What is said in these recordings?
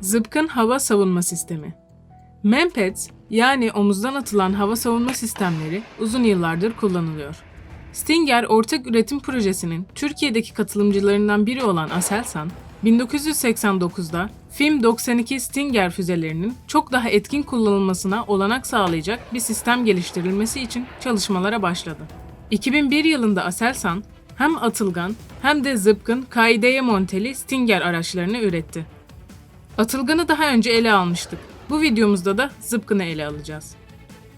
Zıpkın Hava Savunma Sistemi MEMPET yani omuzdan atılan hava savunma sistemleri uzun yıllardır kullanılıyor. Stinger ortak üretim projesinin Türkiye'deki katılımcılarından biri olan Aselsan, 1989'da FIM-92 Stinger füzelerinin çok daha etkin kullanılmasına olanak sağlayacak bir sistem geliştirilmesi için çalışmalara başladı. 2001 yılında Aselsan hem atılgan hem de zıpkın kaideye monteli Stinger araçlarını üretti. Atılgan'ı daha önce ele almıştık. Bu videomuzda da zıpkını ele alacağız.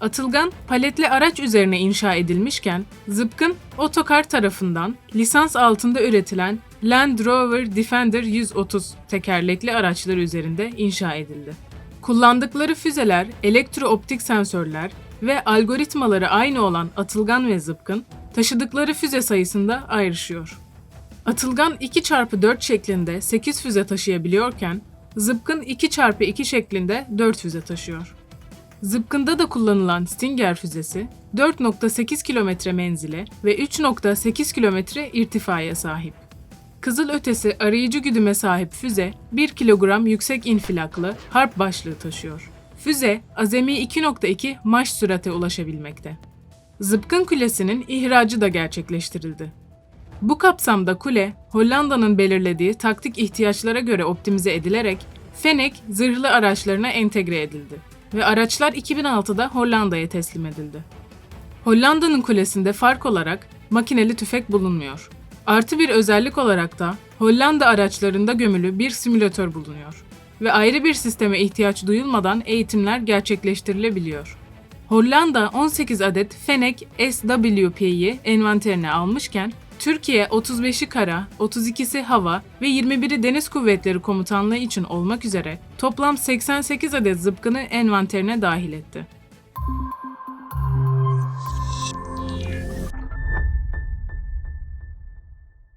Atılgan, paletli araç üzerine inşa edilmişken, zıpkın, otokar tarafından lisans altında üretilen Land Rover Defender 130 tekerlekli araçlar üzerinde inşa edildi. Kullandıkları füzeler, elektrooptik sensörler ve algoritmaları aynı olan Atılgan ve Zıpkın, taşıdıkları füze sayısında ayrışıyor. Atılgan 2x4 şeklinde 8 füze taşıyabiliyorken, Zıpkın 2x2 şeklinde 4 füze taşıyor. Zıpkında da kullanılan Stinger füzesi 4.8 kilometre menzile ve 3.8 kilometre irtifaya sahip. Kızıl ötesi arayıcı güdüme sahip füze 1 kilogram yüksek infilaklı harp başlığı taşıyor. Füze azami 2.2 Mach sürate ulaşabilmekte. Zıpkın kulesinin ihracı da gerçekleştirildi. Bu kapsamda kule, Hollanda'nın belirlediği taktik ihtiyaçlara göre optimize edilerek Fennec zırhlı araçlarına entegre edildi ve araçlar 2006'da Hollanda'ya teslim edildi. Hollanda'nın kulesinde fark olarak makineli tüfek bulunmuyor. Artı bir özellik olarak da Hollanda araçlarında gömülü bir simülatör bulunuyor ve ayrı bir sisteme ihtiyaç duyulmadan eğitimler gerçekleştirilebiliyor. Hollanda 18 adet Fennec SWP'yi envanterine almışken Türkiye 35'i kara, 32'si hava ve 21'i deniz kuvvetleri komutanlığı için olmak üzere toplam 88 adet zıpkını envanterine dahil etti.